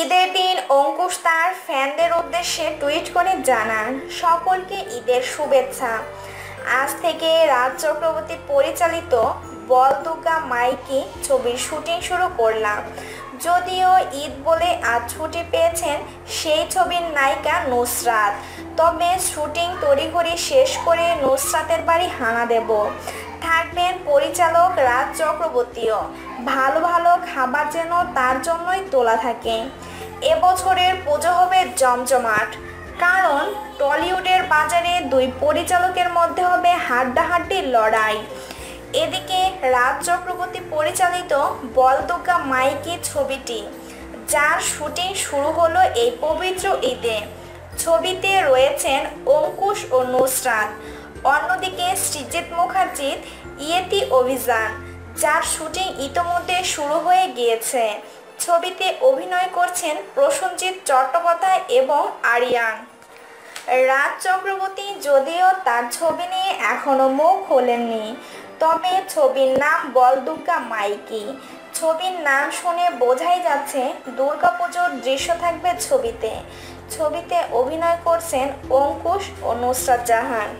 ঈদের দিন অঙ্কুশ তার ফ্যানদের উদ্দেশ্যে টুইট করে জানান, সকলকে ঈদের শুভেচ্ছা। আজ থেকে রাজ চক্রবর্তী পরিচালিত বলদুর্গা মাইকি ছবির শুটিং শুরু করলাম। যদিও ঈদ বলে আজ ছুটি পেয়েছেন সেই ছবির নায়িকা নুসরাত। তবে শুটিং তড়িঘড়ি শেষ করে নুসরাতের বাড়ি হানা দেব। থাকবেন পরিচালক রাজ চক্রবর্তীও। ভালো ভালো খাবার যেন তার জন্যই তোলা থাকে। এবছরের পুজো হবে জমজমাট। কারণ টলিউডের বাজারে দুই পরিচালকের মধ্যে হবে হাড্ডাহাড্ডির লড়াই। এদিকে রাজ চক্রবর্তী পরিচালিত বলদুর্গা মাইকি ছবিটি, যার শুটিং শুরু হলো এই পবিত্র ঈদে। ছবিতে রয়েছেন অঙ্কুশ ও নুসরাত। অন্যদিকে সৃজিত মুখার্জির ইয়েতি অভিযান, যার শুটিং ইতোমধ্যে শুরু হয়ে গিয়েছে। ছবিতে অভিনয় করছেন প্রসেনজিৎ চট্টোপাধ্যায় এবং আরিয়ান। রাজ চক্রবর্তী যদিও তার ছবি নিয়ে এখনও মুখ খোলেননি, তবে ছবির নাম বলদুর্গা মাইকি। ছবির নাম শুনে বোঝাই যাচ্ছে দুর্গাপুজোর দৃশ্য থাকবে ছবিতে। ছবিতে অভিনয় করছেন অঙ্কুশ ও নুসরাত জাহান।